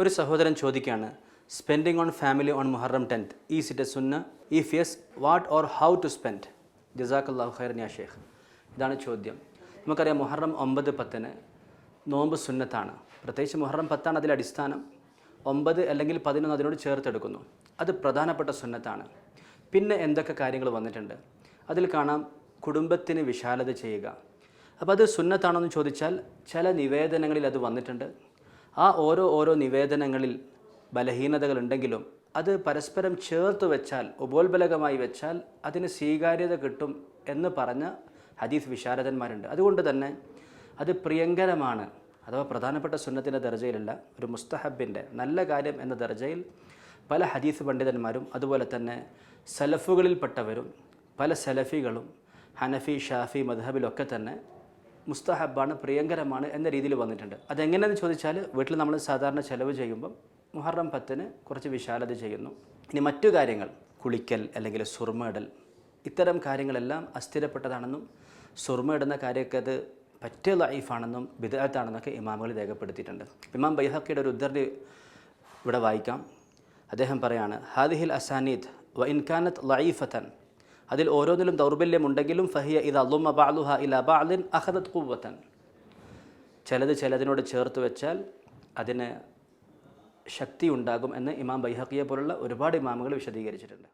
ഒരു സഹോദരൻ ചോദിക്കുകയാണ് spending on family on Muharram tenth ഈ ഇറ്റ് എ സുന്ന if yes what or how to spend Jazakh ഖൈർ ഞാ ഷേഖ് ഇതാണ് ചോദ്യം. നമുക്കറിയാം മുഹറം ഒമ്പത് പത്തിന് നോമ്പ് സുന്നത്താണ്. പ്രത്യേകിച്ച് മുഹറം പത്താണ് അതിൽ അടിസ്ഥാനം. ഒമ്പത് അല്ലെങ്കിൽ പതിനൊന്ന് അതിനോട് ചേർത്തെടുക്കുന്നു. അത് പ്രധാനപ്പെട്ട സുന്നത്താണ്. പിന്നെ എന്തൊക്കെ കാര്യങ്ങൾ വന്നിട്ടുണ്ട്? അതിൽ കാണാം കുടുംബത്തിന് വിശാലത ചെയ്യുക. അപ്പോൾ അത് സുന്നത്താണോ എന്ന് ചോദിച്ചാൽ ചില നിവേദനങ്ങളിൽ അത് വന്നിട്ടുണ്ട്. ആ ഓരോ ഓരോ നിവേദനങ്ങളിൽ ബലഹീനതകളുണ്ടെങ്കിലും അത് പരസ്പരം ചേർത്ത് വെച്ചാൽ ഉപോത്ബലകമായി വെച്ചാൽ അതിന് സ്വീകാര്യത കിട്ടും എന്ന് പറഞ്ഞ ഹദീസ് വിശാരദന്മാരുണ്ട്. അതുകൊണ്ട് തന്നെ അത് പ്രിയങ്കരമാണ് അഥവാ പ്രധാനപ്പെട്ട സുന്നത്തിന്റെ ദർജയിലല്ല ഒരു മുസ്തഹബിന്റെ നല്ല കാര്യം എന്ന ദർജയിൽ പല ഹദീസ് പണ്ഡിതന്മാരും അതുപോലെ തന്നെ സലഫുകളിൽപ്പെട്ടവരും പല സലഫികളും ഹനഫി ഷാഫി മദ്ഹബിലൊക്കെ തന്നെ മുസ്തഹബാണ് പ്രിയങ്കരമാണ് എന്ന രീതിയിൽ വന്നിട്ടുണ്ട്. അതെങ്ങനെയെന്ന് ചോദിച്ചാൽ വീട്ടിൽ നമ്മൾ സാധാരണ ചിലവ് ചെയ്യുമ്പം മുഹറം പത്തിന് കുറച്ച് വിശാലത ചെയ്യുന്നു. ഇനി മറ്റു കാര്യങ്ങൾ കുളിക്കൽ അല്ലെങ്കിൽ സുർമയിടൽ ഇത്തരം കാര്യങ്ങളെല്ലാം അസ്ഥിരപ്പെട്ടതാണെന്നും സുർമ ഇടുന്ന കാര്യമൊക്കെ അത് പറ്റിയ ലൈഫാണെന്നും വിദഗ്ധാണെന്നൊക്കെ ഇമാമുകൾ രേഖപ്പെടുത്തിയിട്ടുണ്ട്. ഇമാം ബൈഹക്കിയുടെ ഒരു ഉദ്ധരണി ഇവിടെ വായിക്കാം. അദ്ദേഹം പറയാണ് ഹാദിഹിൽ അസാനീദ് വ ഇൻകാനത്ത് ലൈഫത്തൻ അതിൽ ഓരോന്നിലും ദൗർബല്യമുണ്ടെങ്കിലും ഫഹിയ ഇത് അല്ലുമ ബാലുഹ ഇല ബാലിൻ അഹദത് കുവ്വത്തൻ ചിലത് ചിലതിനോട് ചേർത്ത് വെച്ചാൽ അതിന് ശക്തി ഉണ്ടാകും എന്ന് ഇമാം ബൈഹക്കിയെ പോലുള്ള ഒരുപാട് ഇമാമുകൾ വിശദീകരിച്ചിട്ടുണ്ട്.